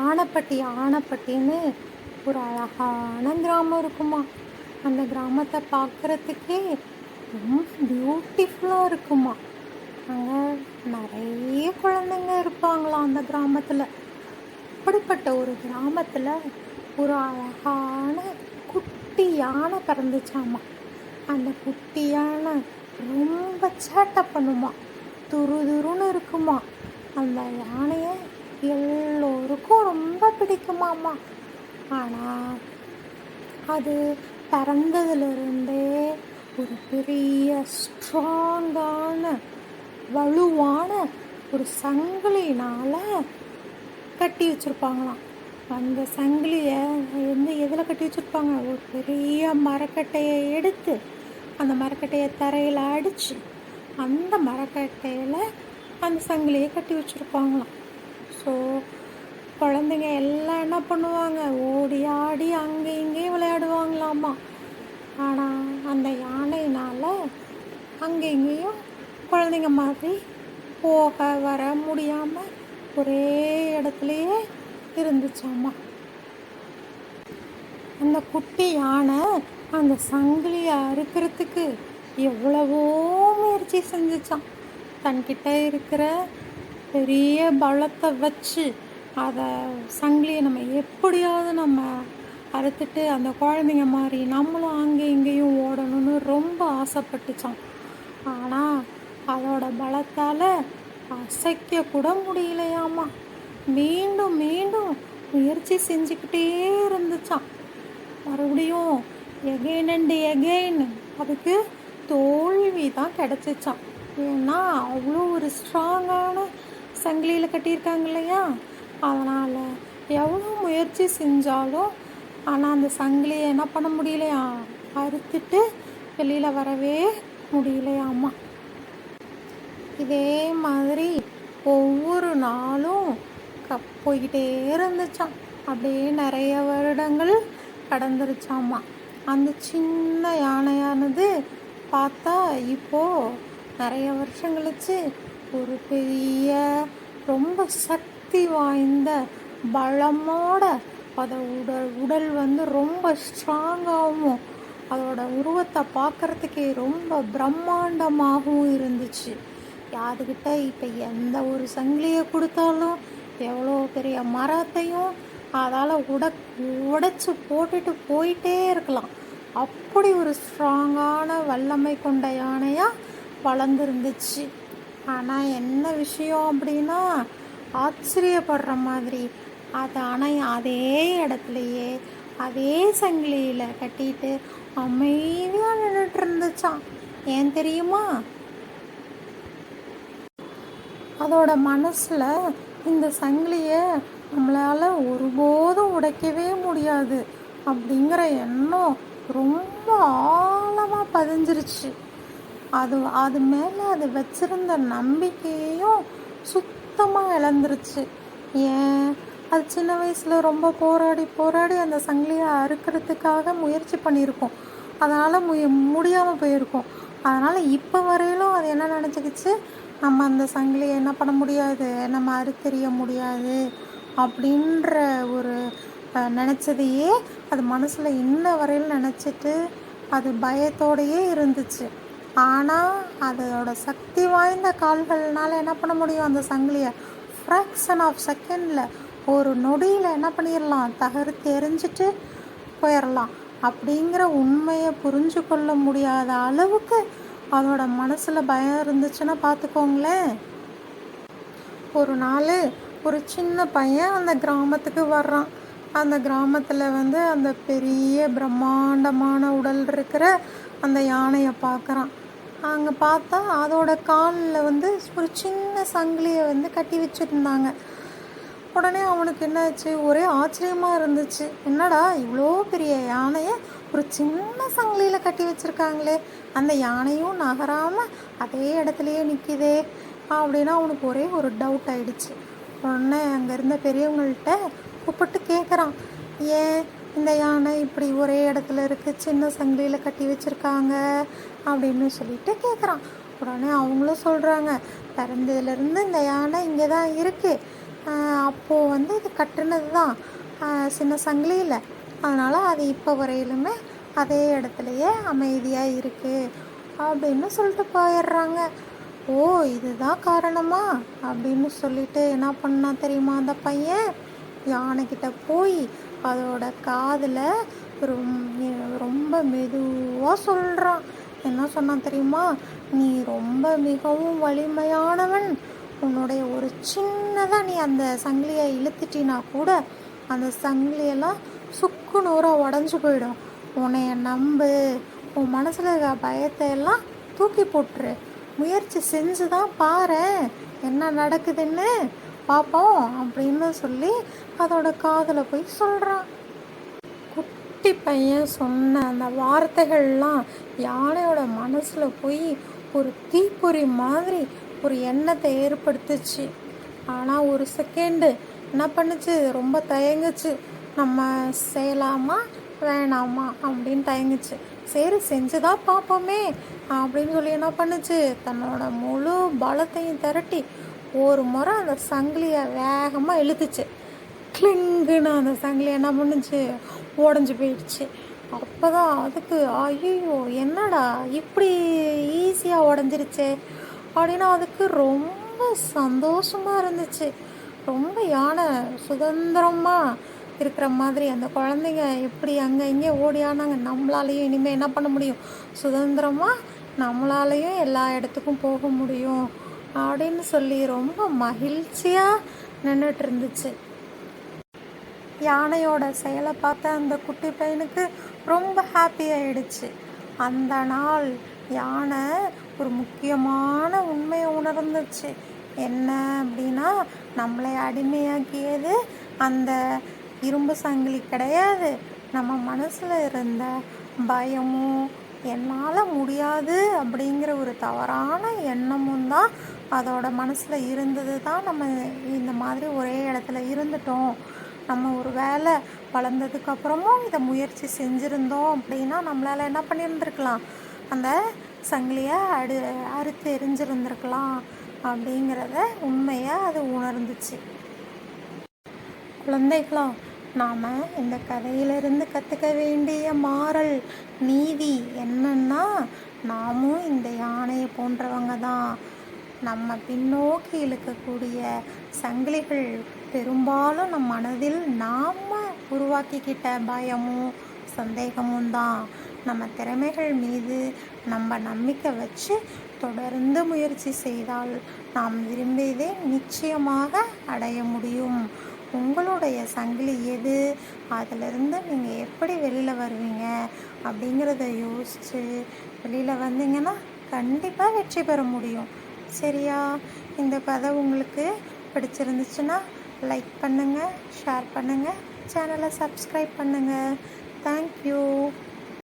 ஆனப்பட்டி ஆனப்பட்டின்னு ஒரு அழகான கிராமம் இருக்குமா? அந்த கிராமத்தை பார்க்குறதுக்கே ரொம்ப பியூட்டிஃபுல்லாக இருக்குமா? அங்கே நிறைய குழந்தைங்க இருப்பாங்களாம் அந்த கிராமத்தில்? அப்படிப்பட்ட ஒரு கிராமத்தில் ஒரு அழகான குட்டி யானை பிறந்துச்சாமா? அந்த குட்டி யானை ரொம்ப சேட்டை பண்ணுமா? துரு துருன்னு இருக்குமா? அந்த யானையை எல்லோருக்கும் ரொம்ப பிடிக்குமாமா ஆனால் அது பிறந்ததுலேருந்தே ஒரு பெரிய ஸ்ட்ராங்கான வலுவான ஒரு சங்கிலினால் கட்டி வச்சுருப்பாங்களாம். அந்த சங்கிலியை வந்து எதில் கட்டி வச்சுருப்பாங்க? ஒரு பெரிய மரக்கட்டையை எடுத்து அந்த மரக்கட்டையை தரையில் அடித்து அந்த மரக்கட்டையில் அந்த சங்கிலியை கட்டி வச்சுருப்பாங்களாம். ஸோ குழந்தைங்க எல்லாம் என்ன பண்ணுவாங்க? ஓடி ஆடி அங்கே இங்கேயும் விளையாடுவாங்களாமா? ஆனால் அந்த யானையினால் அங்கே இங்கேயும் குழந்தைங்க மாதிரி போக வர முடியாமல் ஒரே இடத்துலையே இருந்துச்சாம்மா அந்த குட்டி யானை அந்த சங்கிலியை அறுக்கிறதுக்கு எவ்வளவோ முயற்சி செஞ்சுச்சான் தன்கிட்ட இருக்கிற பெரிய பலத்தை வச்சு அதை சங்கிலியை நம்ம எப்படியாவது நம்ம அறுத்துட்டு அந்த குழந்தைங்க மாதிரி நம்மளும் அங்கே இங்கேயும் ஓடணும்னு ரொம்ப ஆசைப்பட்டுச்சான் ஆனால் அதோட பலத்தால் அசைக்க கூட முடியலையாமா. மீண்டும் மீண்டும் முயற்சி செஞ்சுக்கிட்டே இருந்துச்சான் மறுபடியும் எகெயின் அண்ட் எகெயின் அதுக்கு தோல்வி தான் கிடச்சிச்சான் ஏன்னா அவ்வளோ ஒரு ஸ்ட்ராங்கான சங்கிலியில் கட்டியிருக்காங்க இல்லையா? அதனால் எவ்வளோ முயற்சி செஞ்சாலும் ஆனால் அந்த சங்கிலியை என்ன பண்ண முடியலையா? அறுத்துட்டு வெளியில் வரவே முடியலையாம்மா இதே மாதிரி ஒவ்வொரு நாளும் க போய்கிட்டே இருந்துச்சாம். அப்படியே நிறைய வருடங்கள் கடந்துருச்சாமா? அந்த சின்ன யானையானது பார்த்தா இப்போது நிறைய வருஷம் கழிச்சு ஒரு பெரிய ரொம்ப சக்தி வாய்ந்த பலமோட அதை உடல் உடல் வந்து ரொம்ப ஸ்ட்ராங்காகவும் அதோட உருவத்தை பார்க்குறதுக்கே ரொம்ப பிரம்மாண்டமாகவும் இருந்துச்சு. யாருக்கிட்ட இப்போ எந்த ஒரு சங்கிலியை கொடுத்தாலும் எவ்வளோ பெரிய மரத்தையும் அதால் உட உடைச்சி போட்டுட்டு போயிட்டே இருக்கலாம். அப்படி ஒரு ஸ்ட்ராங்கான வல்லமை கொண்ட யானையாக வளர்ந்துருந்துச்சு. ஆனால் என்ன விஷயம் அப்படின்னா ஆச்சரியப்படுற மாதிரி. அது ஆனால் அதே இடத்துலையே அதே சங்கிலியில் கட்டிட்டு அமைதியாக நின்றுட்டு இருந்துச்சான் ஏன் தெரியுமா? அதோட மனசில் இந்த சங்கிலியை நம்மளால் ஒருபோதும் உடைக்கவே முடியாது அப்படிங்கிற எண்ணம் ரொம்ப ஆழமாக பதிஞ்சிருச்சு. அது அது மேலே அது வச்சிருந்த நம்பிக்கையையும் சுத்தமாக இழந்துருச்சு. ஏன்? அது சின்ன வயசில் ரொம்ப போராடி போராடி அந்த சங்கிலியை அறுக்கிறதுக்காக முயற்சி பண்ணியிருக்கோம். அதனால் முய முடியாமல் போயிருக்கோம். அதனால் இப்போ வரையிலும் அது என்ன நினச்சிக்கிச்சு? நம்ம அந்த சங்கிலியை என்ன பண்ண முடியாது? நம்ம அறுத்தெறிய முடியாது அப்படின்ற ஒரு நினச்சதையே அது மனசில் இன்ன வரையில் நினச்சிட்டு அது பயத்தோடையே இருந்துச்சு. ஆனால் அதோட சக்தி வாய்ந்த கால்கள்னால் என்ன பண்ண முடியும் அந்த சங்கிலியை? ஃப்ராக்ஷன் ஆஃப் செகண்டில் ஒரு நொடியில் என்ன பண்ணிடலாம் தகர்த்து எரிஞ்சிட்டு போயிடலாம் அப்படிங்கிற உண்மையை புரிஞ்சு கொள்ள முடியாத அளவுக்கு அதோட மனசில் பயம் இருந்துச்சுன்னா பார்த்துக்கோங்களேன். ஒரு நாள் ஒரு சின்ன பையன் அந்த கிராமத்துக்கு வர்றான். அந்த கிராமத்தில் வந்து அந்த பெரிய பிரம்மாண்டமான உடல் இருக்கிற அந்த யானையை பார்க்குறான். அங்கே பார்த்தா அதோட காலில் வந்து ஒரு சின்ன சங்கிலியை வந்து கட்டி வச்சுருந்தாங்க. உடனே அவனுக்கு என்னாச்சு? ஒரே ஆச்சரியமாக இருந்துச்சு. என்னடா இவ்வளோ பெரிய யானையை ஒரு சின்ன சங்கிலியில் கட்டி வச்சுருக்காங்களே. அந்த யானையும் நகராமல் அதே இடத்துலையே நிற்கிதே அப்படின்னா அவனுக்கு ஒரே ஒரு டவுட் ஆயிடுச்சு. உடனே அங்கே இருந்த பெரியவங்கள்ட்ட கூப்பிட்டு கேட்குறான் ஏன் இந்த யானை இப்படி ஒரே இடத்துல இருக்குது சின்ன சங்கிலியில் கட்டி வச்சுருக்காங்க அப்படின்னு சொல்லிட்டு கேட்குறான் உடனே அவங்களும் சொல்கிறாங்க பிறந்ததுலேருந்து இந்த யானை இங்கே தான் இருக்குது அப்போது வந்து இது கட்டுனது தான் சின்ன சங்கிலியில். அதனால் அது இப்போ வரையிலுமே அதே இடத்துலையே அமைதியாக இருக்குது அப்படின்னு சொல்லிட்டு போயிடுறாங்க. ஓ இதுதான் காரணமா? அப்படின்னு சொல்லிட்டு என்ன பண்ணா தெரியுமா அந்த பையன்? யானைக்கிட்ட போய் அதோட காதில் ரொம்ப மெதுவாக சொல்கிறான் என்ன சொன்னான் தெரியுமா? நீ ரொம்ப மிகவும் வலிமையானவன். உன்னுடைய ஒரு சின்னதாக நீ அந்த சங்கிலியை இழுத்துட்டினா கூட அந்த சங்கிலியெல்லாம் சுக்கு நூறாக உடஞ்சி போயிடும். உன்னைய நம்பு. உன் மனசில் இருக்க பயத்தை எல்லாம் தூக்கி போட்டுரு. முயற்சி செஞ்சு தான் பாரு என்ன நடக்குதுன்னு? பார்ப்போம் அப்படின்னு சொல்லி அதோட காதில் போய் சொல்கிறான் குட்டி பையன் சொன்ன அந்த வார்த்தைகள்லாம் யானையோட மனசில் போய் ஒரு தீப்பொறி மாதிரி ஒரு எண்ணத்தை ஏற்படுத்துச்சு. ஆனால் ஒரு செகண்டு என்ன பண்ணுச்சு? ரொம்ப தயங்குச்சு. நம்ம செய்யலாமா? வேணாமா? அப்படின்னு தயங்குச்சு. சரி செஞ்சுதான் பார்ப்போமே அப்படின்னு சொல்லி என்ன பண்ணுச்சு? தன்னோட முழு பலத்தையும் திரட்டி ஒரு முறை அந்த சங்கிலியை வேகமாக இழுத்துச்சு. கிளிங்குன்னு அந்த சங்கிலி என்ன பண்ணுச்சு? உடஞ்சி போயிடுச்சு. அப்போ தான் அதுக்கு ஐயோ என்னடா? இப்படி ஈஸியாக உடஞ்சிருச்சே. அப்படின்னா அதுக்கு ரொம்ப சந்தோஷமாக இருந்துச்சு. ரொம்ப யானை சுதந்திரமாக இருக்கிற மாதிரி அந்த குழந்தைங்க எப்படி அங்கே இங்கே ஓடியானாங்க நம்மளாலையும் இனிமேல் என்ன பண்ண முடியும்? சுதந்திரமாக நம்மளாலையும் எல்லா இடத்துக்கும் போக முடியும். அப்படின்னு சொல்லி ரொம்ப மகிழ்ச்சியாக நின்றுட்டு இருந்துச்சு யானையோட செயலை பார்த்த அந்த குட்டி பையனுக்கு ரொம்ப ஹாப்பி ஆயிடுச்சு. அந்த நாள் யானை ஒரு முக்கியமான உண்மையை உணர்ந்துச்சு. என்ன அப்படின்னா நம்மளை அடிமையாக்கியது அந்த இரும்பு சங்கிலி கிடையாது. நம்ம மனசில் இருந்த பயமும் என்னால் முடியாது அப்படிங்கிற ஒரு தவறான எண்ணமும் தான் அதோட மனசில் இருந்தது தான் நம்ம இந்த மாதிரி ஒரே இடத்துல இருந்துட்டோம். நம்ம ஒரு வேலை வளர்ந்ததுக்கப்புறமும் இதை முயற்சி செஞ்சுருந்தோம் அப்படின்னா நம்மளால் என்ன பண்ணியிருந்துருக்கலாம்? அந்த சங்கிலியை அடு அறுத்து எரிஞ்சிருந்துருக்கலாம் அப்படிங்கிறத உண்மையை அது உணர்ந்துச்சு. குழந்தைகளா நாம் இந்த கதையிலிருந்து கற்றுக்க வேண்டிய மாறல் நீதி என்னன்னா நாமும் இந்த யானையை போன்றவங்க தான் நம்ம பின்னோக்கி இழுக்கக்கூடிய சங்கிலிகள் பெரும்பாலும் நம் மனதில் நாம் உருவாக்கிக்கிட்ட பயமும் சந்தேகமும் தான். நம்ம திறமைகள் மீது நம்ம நம்பிக்கை வச்சு தொடர்ந்து முயற்சி செய்தால் நாம் விரும்பியதை நிச்சயமாக அடைய முடியும். உங்களுடைய சங்கிலி எது? அதிலிருந்து நீங்கள் எப்படி வெளியில் வருவீங்க? அப்படிங்கிறத யோசித்து வெளியில் வந்தீங்கன்னா கண்டிப்பாக வெற்றி பெற முடியும். சரியா? இந்த கதை உங்களுக்கு பிடிச்சிருந்துச்சுன்னா லைக் பண்ணுங்கள் ஷேர் பண்ணுங்கள் சேனலை சப்ஸ்கிரைப் பண்ணுங்கள் தேங்க்யூ